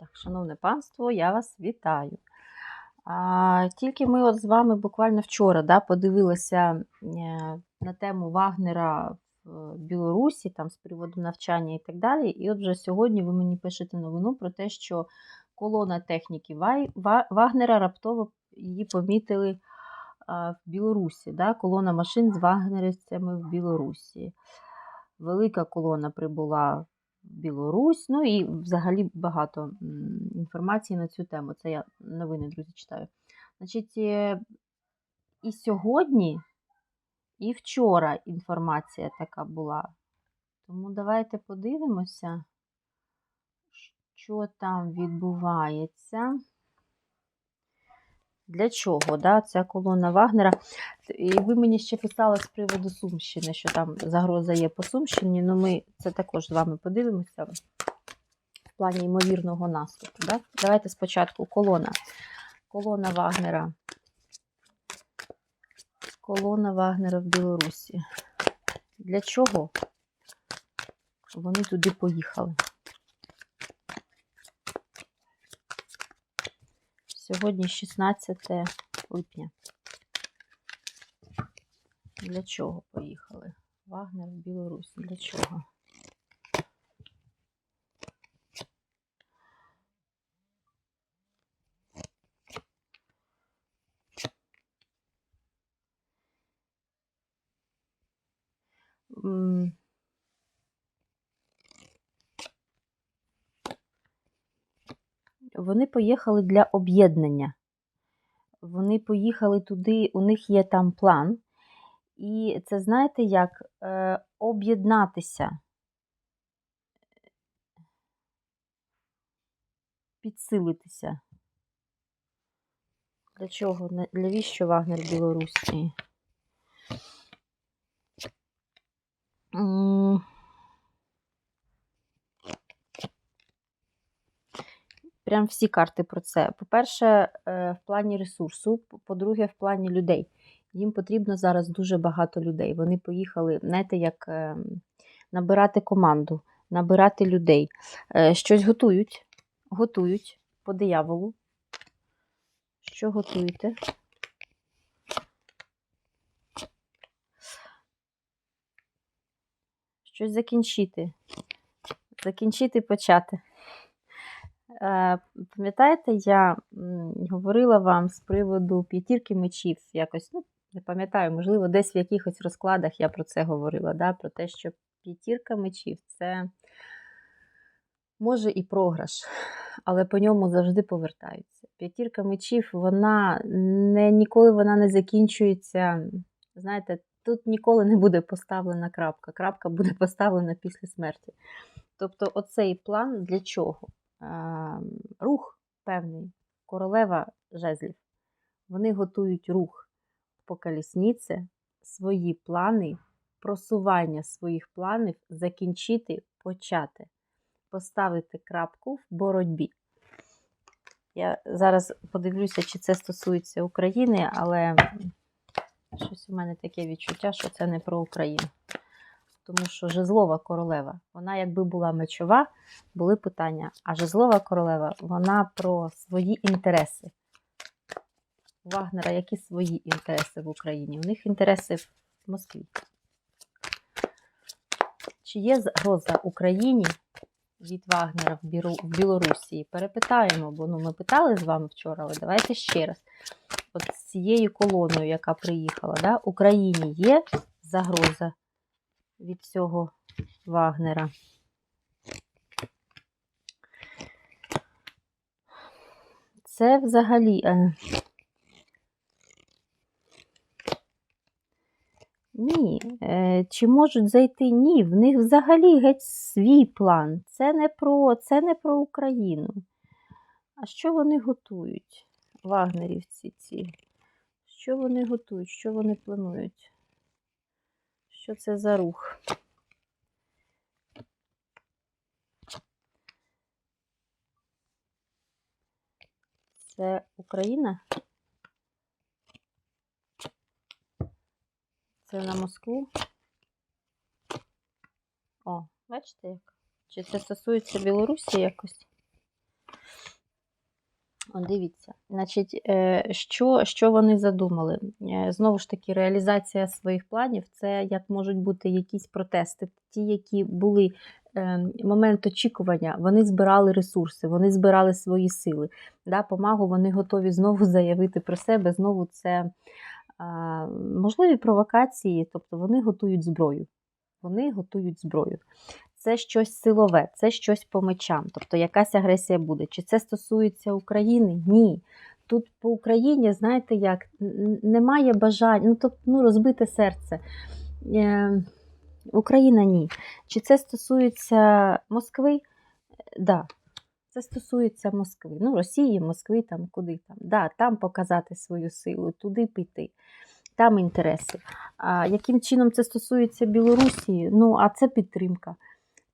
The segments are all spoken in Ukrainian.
Так, шановне панство, я вас вітаю. А, тільки ми от з вами буквально вчора да, подивилися е, на тему Вагнера в Білорусі, там з приводу навчання і так далі. І от вже сьогодні ви мені пишете новину про те, що колона техніки Вагнера раптово її помітили в Білорусі. Да, колона машин з вагнерівцями в Білорусі. Велика колона прибула Білорусь. Ну і взагалі багато інформації на цю тему. Це я новини, друзі, читаю. Значить, е, і сьогодні, і вчора інформація така була. Тому давайте подивимося, що там відбувається. Для чого да, ця колона Вагнера? І ви мені ще писали з приводу Сумщини, що там загроза є по Сумщині. Ну, ми це також з вами подивимося в плані ймовірного наступу. Да? Давайте спочатку колона. Колона Вагнера. Колона Вагнера в Білорусі. Для чого вони туди поїхали? Сьогодні 16 липня. Для чого поїхали? Вагнер в Білорусь. Для чого? Вони поїхали для об'єднання. Вони поїхали туди, у них є там план. І це знаєте як е, об'єднатися, підсилитися. Для чого? На- Навіщо Вагнер в Білорусі? Прям всі карти про це. По-перше, е, в плані ресурсу, по-друге, в плані людей. Їм потрібно зараз дуже багато людей. Вони поїхали, знаєте, як е, набирати команду, набирати людей. Е, Щось готують, готують по дияволу. Що готуєте? Щось закінчити. Закінчити, почати. Е, Пам'ятаєте, я говорила вам з приводу п'ятірки мечів якось, ну, не пам'ятаю, можливо, десь в якихось розкладах я про це говорила, да, про те, що п'ятірка мечів це може і програш, але по ньому завжди повертаються. П'ятірка мечів, вона не, ніколи вона не закінчується. Знаєте, тут ніколи не буде поставлена крапка. Крапка буде поставлена після смерті. Тобто, оцей план для чого? Е, рух певний, королева жезлів. Вони готують рух по колісниці, свої плани, просування своїх планів закінчити, почати, поставити крапку в боротьбі. Я зараз подивлюся, чи це стосується України, але щось у мене таке відчуття, що це не про Україну. Тому що жезлова королева, вона якби була мечова, були питання. А жезлова королева, вона про свої інтереси. У Вагнера які свої інтереси в Україні? У них інтереси в Москві. Чи є загроза Україні від Вагнера в, в Білорусі? Перепитаємо, бо ну, ми питали з вами вчора, але давайте ще раз. От з цією колоною, яка приїхала, да, Україні є загроза від цього Вагнера. Це взагалі. Е... Ні. Е, чи можуть зайти? Ні, в них взагалі геть свій план. Це не про, це не про Україну. А що вони готують? Вагнерівці ці? Що вони готують? Що вони планують? Що це за рух? Це Україна? Це на Москву? О, бачите як? Чи це стосується Білорусі якось? Дивіться, значить, е, що, що вони задумали? Е, Знову ж таки, реалізація своїх планів це як можуть бути якісь протести. Ті, які були е, момент очікування, вони збирали ресурси, вони збирали свої сили. Да, помагу вони готові знову заявити про себе. Знову це можливі провокації, тобто вони готують зброю. Вони готують зброю. Це щось силове, це щось по мечам, тобто якась агресія буде. Чи це стосується України? Ні. Тут по Україні, знаєте, як немає бажання, ну тобто ну, розбите серце. Е, Україна ні. Чи це стосується Москви? Да. Це стосується Москви. Ну, Росії, Москви, там куди там. Да, там показати свою силу, туди піти. Там інтереси. А яким чином це стосується Білорусі? Ну, а це підтримка.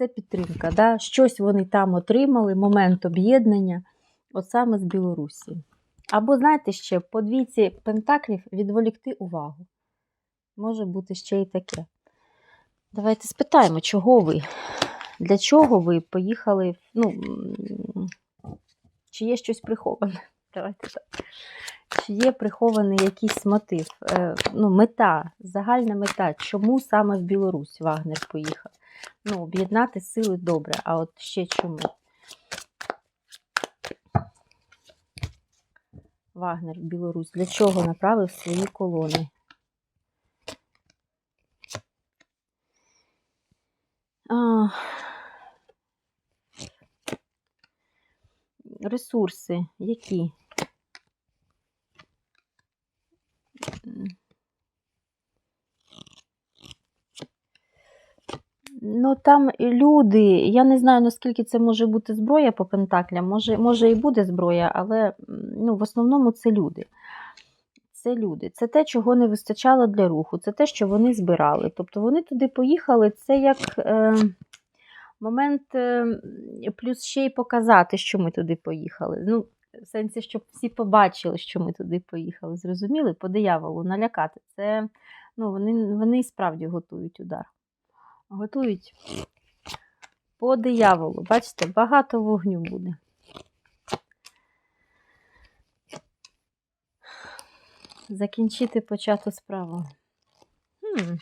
Це підтримка. Да? Щось вони там отримали, момент об'єднання, от саме з Білорусі. Або, знаєте, ще по двійці пентаклів відволікти увагу. Може бути ще й таке. Давайте спитаємо, чого ви? Для чого ви поїхали? Ну, чи є щось приховане? Давайте так. Чи є прихований якийсь мотив? Е, ну, мета, загальна мета, чому саме в Білорусь Вагнер поїхав? Ну, об'єднати сили добре, а от ще чому? Вагнер Білорусь. Для чого направив свої колони? А, ресурси які? Ну, там люди, я не знаю, наскільки це може бути зброя по пентаклям, може, може і буде зброя, але ну, в основному це люди. Це люди. Це те, чого не вистачало для руху, це те, що вони збирали. Тобто вони туди поїхали, це як е, момент, е, плюс ще й показати, що ми туди поїхали. Ну, в сенсі, щоб всі побачили, що ми туди поїхали. Зрозуміли? По дияволу налякати. Це, ну, вони, вони справді готують удар. Готують по дияволу. Бачите, багато вогню буде. Закінчити почату справу. Хм.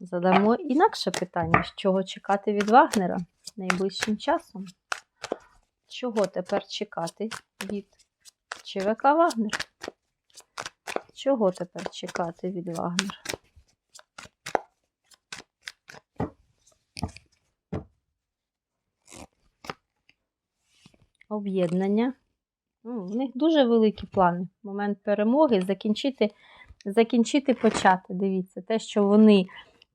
Задамо інакше питання, чого чекати від Вагнера найближчим часом. Чого тепер чекати від ЧВК Вагнер? Чого тепер чекати від Вагнера? Об'єднання. В них дуже великі плани. Момент перемоги закінчити, закінчити почати. Дивіться, те, що вони,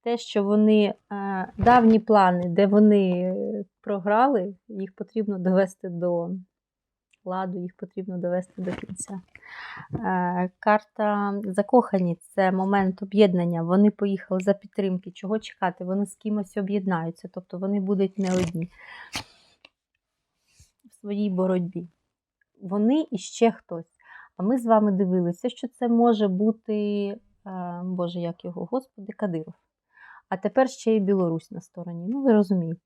те, що вони е, давні плани, де вони е, програли, їх потрібно довести до ладу, їх потрібно довести до кінця. Е, карта закохані це момент об'єднання. Вони поїхали за підтримки. Чого чекати? Вони з кимось об'єднаються, тобто вони будуть не одні в своїй боротьбі. Вони і ще хтось. А ми з вами дивилися, що це може бути, е, Боже, як його, Господи, Кадиров. А тепер ще й Білорусь на стороні. Ну, ви розумієте.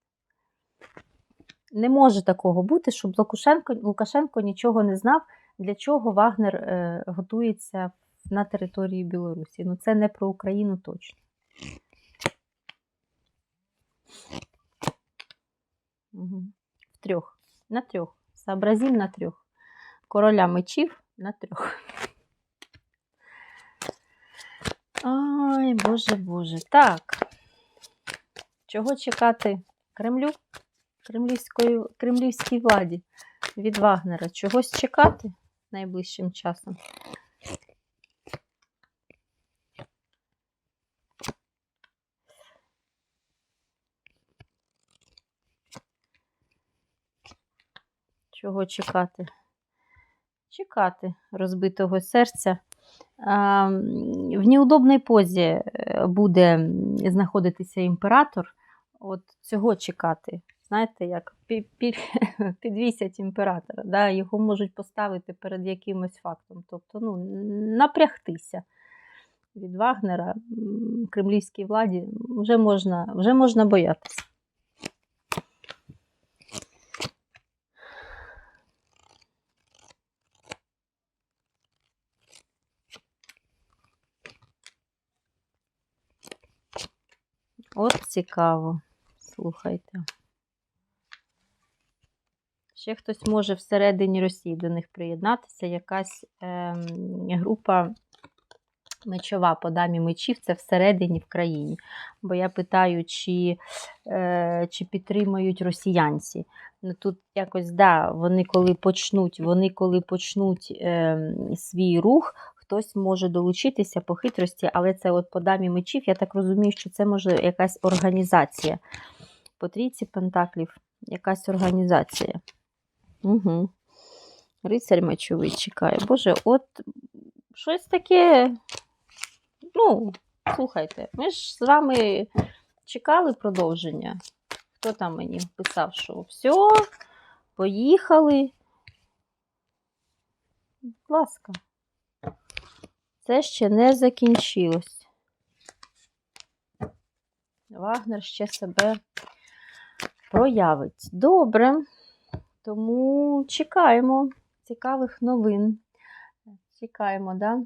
Не може такого бути, щоб Лукашенко, Лукашенко нічого не знав, для чого Вагнер е, готується на території Білорусі. Ну, це не про Україну точно. Угу. В трьох. На трьох. Сообразим на трьох. Короля мечів на трьох. Ой, Боже Боже. Так. Чого чекати Кремлю? Кремлівської, кремлівській владі від Вагнера? Чогось чекати найближчим часом? Чого чекати? Чекати розбитого серця. В неудобній позі е, буде знаходитися імператор. От цього чекати знаєте, як підвісять імператора, да? його можуть поставити перед якимось фактом. Тобто ну, напрягтися від Вагнера кремлівській владі вже можна, вже можна боятися. От цікаво, слухайте. Ще хтось може всередині Росії до них приєднатися. Якась ем, група мечова по дамі мечів це всередині в країні. Бо я питаю, чи, е, чи підтримують росіянці. Ну тут якось да, вони коли почнуть, вони коли почнуть е, свій рух, хтось може долучитися по хитрості, але це от по дамі мечів, я так розумію, що це може якась організація. По трійці пентаклів якась організація. Угу. Рицарь мечовий чекає. Боже, от щось таке. Ну, слухайте, ми ж з вами чекали продовження. Хто там мені писав, що все, поїхали. Будь ласка. Це ще не закінчилось. Вагнер ще себе проявить. Добре. Тому чекаємо цікавих новин. Чекаємо, да?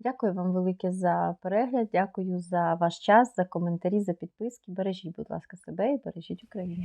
Дякую вам велике за перегляд, дякую за ваш час, за коментарі, за підписки. Бережіть, будь ласка, себе і бережіть Україну.